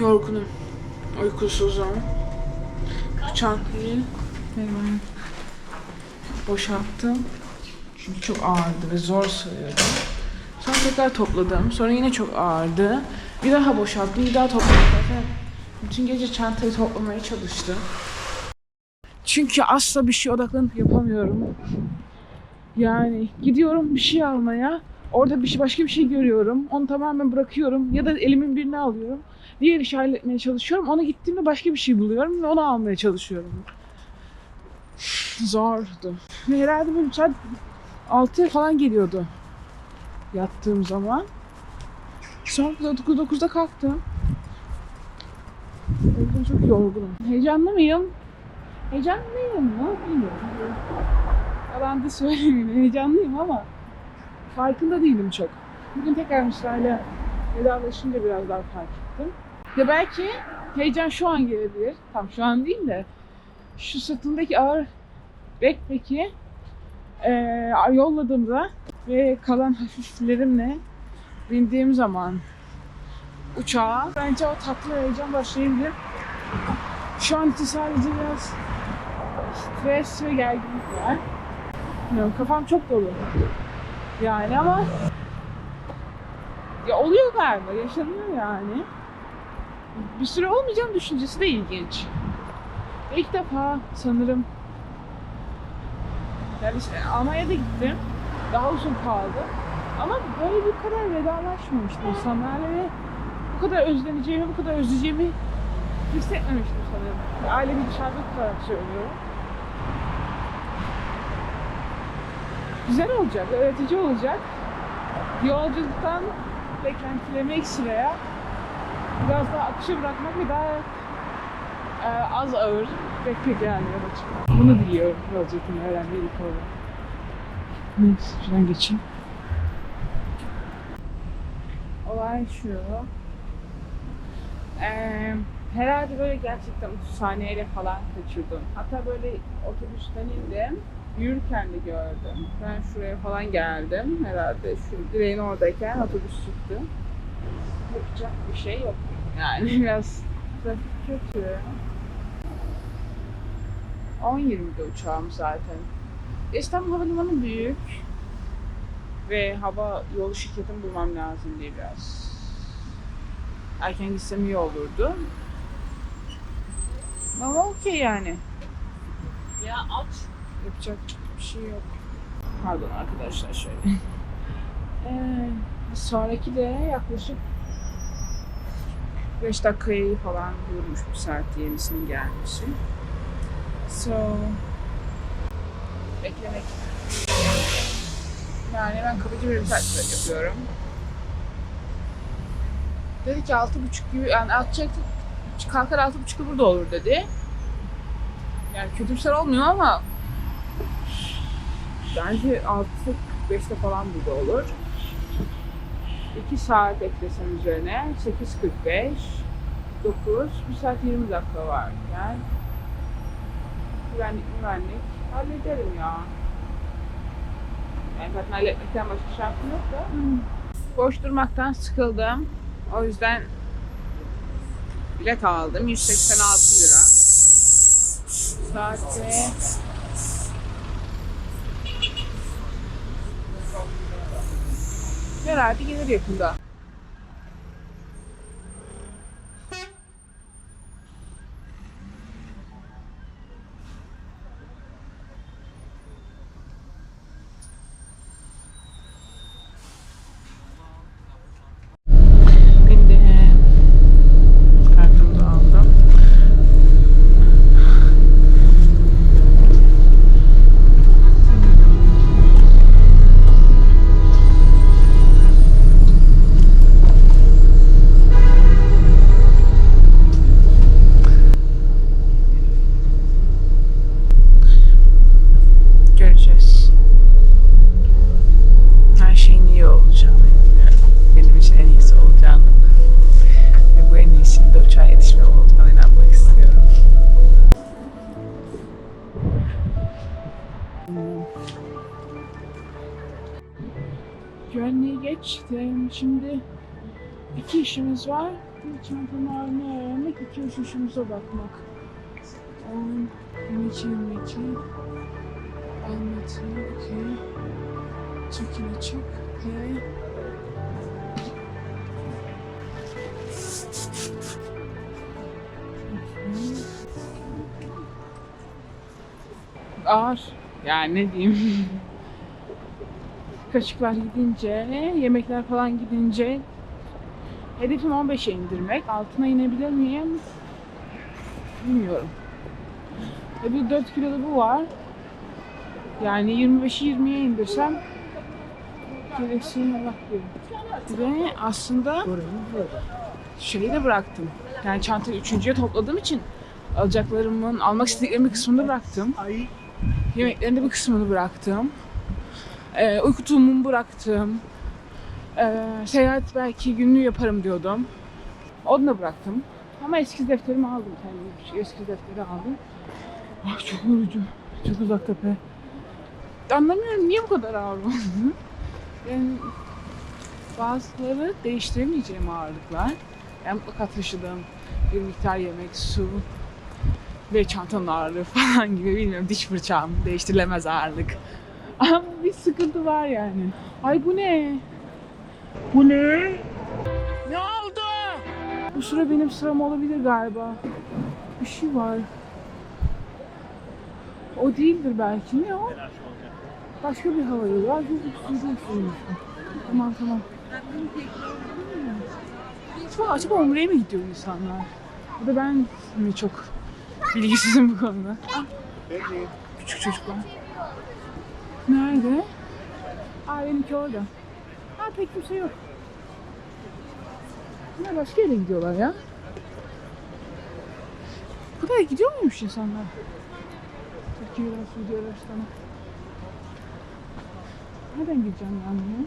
Yorgunum. Uykusuzum. Bıçaklıyı boşalttım. Çünkü çok ağırdı ve zor sığıyordum. Sonra tekrar topladım. Sonra yine çok ağırdı. Bir daha boşalttım, bir daha topladım. Bütün gece çantayı toplamaya çalıştım. Çünkü asla bir şey odaklanıp yapamıyorum. Yani gidiyorum bir şey almaya. Orada bir şey, başka bir şey görüyorum. Onu tamamen bırakıyorum. Ya da elimin birini alıyorum. Diğer işi halletmeye çalışıyorum. Ona gittiğimde başka bir şey buluyorum ve onu almaya çalışıyorum. Zordu. Ve herhalde böyle saat 6 falan geliyordu. Yattığım zaman. Sonra 9'da kalktım. Yüzden çok yorgunum. Heyecanlı mıyım? Heyecanlı mıyım mı? Bilmiyorum. Yalan da söylemeyeyim. Heyecanlıyım ama farkında değilim çok. Bugün tekrar Mısra'yla vedalaşınca biraz daha fark ettim. Ya belki heyecan şu an gelebilir. Tam şu an değil de şu sırtındaki ağır backpack'i eee yolladığımda ve kalan hafiflerimle bindiğim zaman uçağa bence o tatlı heyecan başlayabilir. Şu an için sadece biraz stres ve gerginlik var. Bilmiyorum, kafam çok dolu. Yani ama ya oluyor galiba, yaşanıyor yani. Bir süre olmayacağım düşüncesi de ilginç. İlk defa sanırım yani işte Almanya'da gittim. Daha uzun kaldı. Ama böyle bir kadar vedalaşmamıştım insanlarla ve bu kadar özleneceğimi, bu kadar özleyeceğimi hissetmemiştim sanırım. Ailemi dışarıda tutarak söylüyorum. Güzel olacak, öğretici olacak. Yolculuktan beklentilerimi eksileye biraz daha akışa bırakmak ve daha e, az ağır backpack yani yola çıkmak. Bunu diliyorum yolculuktan öğrenmeyi ilk olarak. Neyse şuradan geçeyim. Olay şu. Eee herhalde böyle gerçekten 30 saniyeyle falan kaçırdım. Hatta böyle otobüsten indim. Yürürken de gördüm. Ben şuraya falan geldim. Herhalde şu direğin oradayken otobüs çıktı. Yapacak bir şey yok. Yani biraz trafik kötü. 10.20'de uçağım zaten. İstanbul Havalimanı büyük. Ve hava yolu şirketini bulmam lazım diye biraz. Erken gitsem iyi olurdu. Ama okey yani. Ya aç. Yapacak bir şey yok. Pardon arkadaşlar şöyle. Ee, sonraki de yaklaşık 5 dakikayı falan durmuş bir saat yenisinin gelmesi. So beklemek. Yani ben kabaca bir saat yapıyorum. Dedi ki altı buçuk gibi yani altı kalkar altı buçukta burada olur dedi. Yani kötümser olmuyor ama bence 6.45'te falan burada olur. 2 saat eklesem üzerine 8.45 9 1 saat 20 dakika var. Yani güvenlik güvenlik hallederim ya. Yani zaten halletmekten başka şansım yok da. Boş durmaktan sıkıldım. O yüzden bilet aldım. 186 lira. Saatte herhalde gelir yakında. İşimiz var. Çantanın halini öğrenmek, iki uçuşumuza bakmak. 10, 22, 22. Almatı, okey. Çok iyi, çok okey. Ağır. Yani ne diyeyim. Kaşıklar gidince, yemekler falan gidince hedefim 15'e indirmek. Altına inebilir miyim? Bilmiyorum. E bir 4 kilo bu var. Yani 25'i 20'ye indirsem gerisini Allah bilir. Ve aslında şeyi de bıraktım. Yani çantayı üçüncüye topladığım için alacaklarımın, almak istediklerimin kısmını bıraktım. Yemeklerin de bir kısmını bıraktım. Ee, uyku tulumumu bıraktım. Ee, seyahat belki günlüğü yaparım diyordum. Onu da bıraktım. Ama eski defterimi aldım kendim. Eski defteri aldım. Ah çok yorucu. Çok uzak tepe. Anlamıyorum niye bu kadar ağır oldu. Yani bazıları değiştiremeyeceğim ağırlıklar. Yani mutlaka taşıdığım bir miktar yemek, su ve çantanın ağırlığı falan gibi bilmiyorum diş fırçam değiştirilemez ağırlık. Ama bir sıkıntı var yani. Ay bu ne? Bu ne? Ne oldu? Bu sıra benim sıram olabilir galiba. Bir şey var. O değildir belki. Ne o? Başka bir hava yolu var. Üstünde. Tamam tamam. Acaba, acaba Umre'ye mi gidiyor insanlar? Ya da ben mi çok bilgisizim bu konuda? Ah, küçük çocuklar. Nerede? Aa benimki orada. Ha pek kimse yok. Bunlar başka yere gidiyorlar ya. Buraya gidiyor muymuş insanlar? Türkiye'den, Suudi Arabistan'a. Nereden gideceğim ben bunu?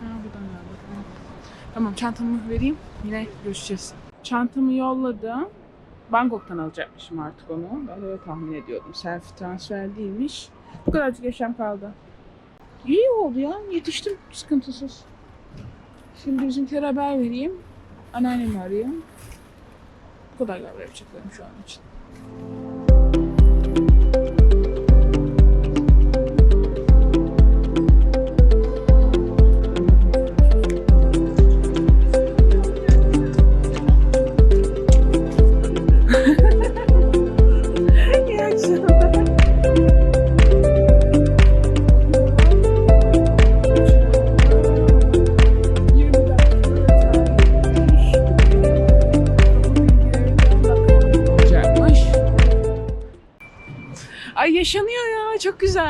Ha buradan galiba. Tamam. Tamam çantamı vereyim. Yine görüşeceğiz. Çantamı yolladım. Bangkok'tan alacakmışım artık onu. Ben öyle tahmin ediyordum. Self transfer değilmiş. Bu kadarcık yaşam kaldı. İyi oldu ya. Yetiştim sıkıntısız. Şimdi bizimkilere haber vereyim. Anneannemi arayayım. Bu kadar galiba yapacaklarım şu an için.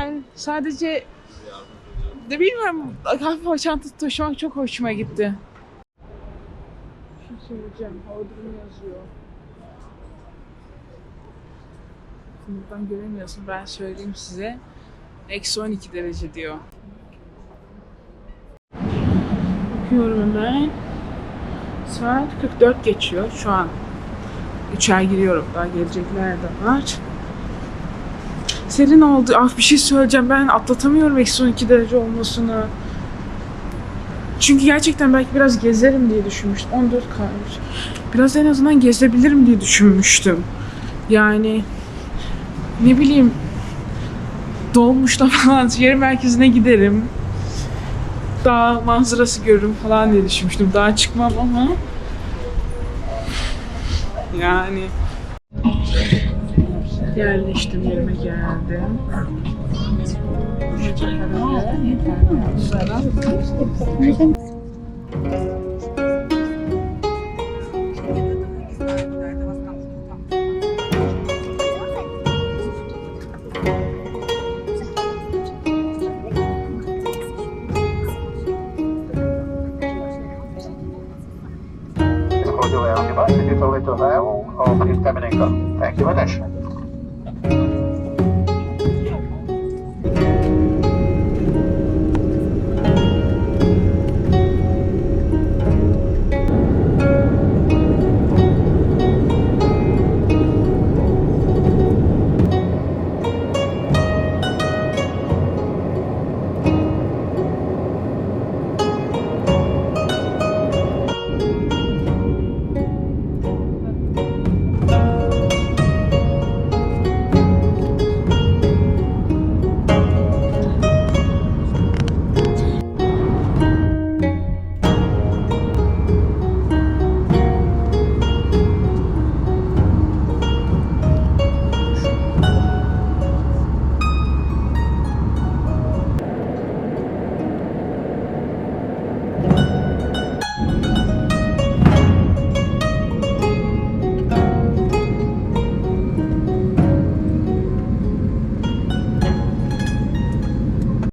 Güzel. Sadece de bilmiyorum o çanta taşımak çok hoşuma gitti. Bir şey söyleyeceğim. Hava durumu yazıyor. Buradan göremiyorsun ben söyleyeyim size. Eksi 12 derece diyor. Bakıyorum hemen. Saat 44 geçiyor şu an. 3'er giriyorum. Daha gelecekler de var. Serin oldu. Ah bir şey söyleyeceğim. Ben atlatamıyorum eksi 12 derece olmasını. Çünkü gerçekten belki biraz gezerim diye düşünmüştüm. 14 kalmış. Biraz en azından gezebilirim diye düşünmüştüm. Yani ne bileyim dolmuşta falan şehir merkezine giderim. Dağ manzarası görürüm falan diye düşünmüştüm. Daha çıkmam ama yani yerleştim yerime geldim. Audio device,